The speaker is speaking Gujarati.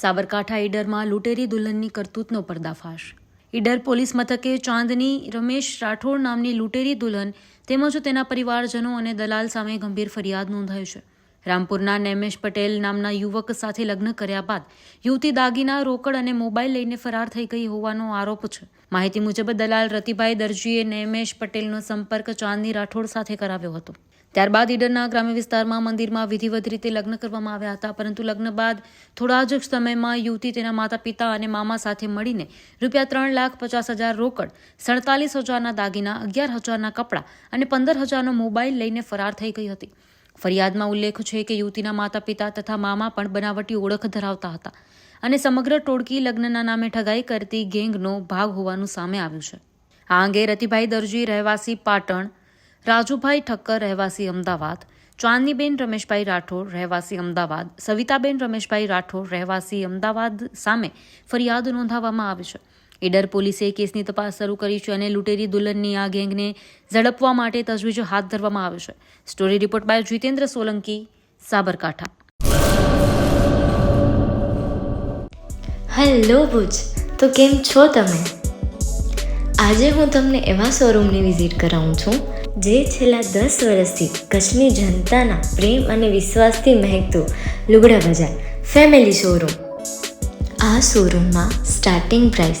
સાબરકાંઠા ઈડરમાં લૂંટેરી દુલ્હનની કરતૂતનો પર્દાફાશ. ઈડર પોલીસ મથકે ચાંદની, રમેશ રાઠોડ નામની લૂંટેરી દુલ્હન તેમજ તેના પરિવારજનો અને દલાલ સામે ગંભીર ફરિયાદ નોંધાઈ છે. રામપુરના નેમેશ પટેલ નામના યુવક સાથે લગ્ન કર્યા બાદ યુવતી દાગીના, રોકડ અને મોબાઈલ લઈને ફરાર થઈ ગઈ હોવાનો આરોપ છે. માહિતી મુજબ, દલાલ રતિભાઈ દરજીએ નેમેશ પટેલનો સંપર્ક ચાંદની રાઠોડ સાથે કરાવ્યો હતો. ત્યારબાદ ઈડરના ગ્રામ્ય વિસ્તારમાં મંદિરમાં વિધિવત રીતે લગ્ન કરવામાં આવ્યા હતા, પરંતુ લગ્ન બાદ થોડા જ સમયમાં યુવતી તેના માતા પિતા અને મામા સાથે મળીને રૂપિયા ત્રણ લાખ પચાસ હજાર રોકડ, સડતાલીસ હજારના દાગીના, અગિયાર હજારના કપડાં અને પંદર હજારનો મોબાઈલ લઈને ફરાર થઈ ગઈ હતી. ફરિયાદમાં ઉલ્લેખ છે કે યુવતીના માતા પિતા તથા મામા પણ બનાવટી ઓળખ ધરાવતા હતા અને સમગ્ર ટોળકી લગ્નના નામે ઠગાઈ કરતી ગેંગનો ભાગ હોવાનું સામે આવ્યું છે. આ અંગે રતિભાઈ દરજી, રહેવાસી પાટણ, રાજુભાઈ ઠક્કર, રહેવાસી અમદાવાદ, ચાંદનીબેન રમેશભાઈ રાઠોડ, રહેવાસી અમદાવાદ, સવિતાબેન રમેશભાઈ રાઠોડ, રહેવાસી અમદાવાદ સામે ફરિયાદ નોંધાવવામાં આવી છે. ઈડર પોલીસે કેસની તપાસ શરૂ કરી છે અને લૂંટેરી દુલ્હનની આ ગેંગને ઝડપવા માટે તજવીજ હાથ ધરવામાં આવે છે. Story report by Jitendra Solanki, Sabarkantha. Hello Bhuj, તો કેમ છો તમે? આજે હું તમને એવા શોરૂમની વિઝિટ કરાવું છું, જે છેલ્લા દસ વર્ષથી કચ્છની જનતાના પ્રેમ અને વિશ્વાસથી મહેકતું લુગડા બજાર, ફેમિલી શોરૂમ. આ શોરૂમમાં સ્ટાર્ટિંગ પ્રાઇસ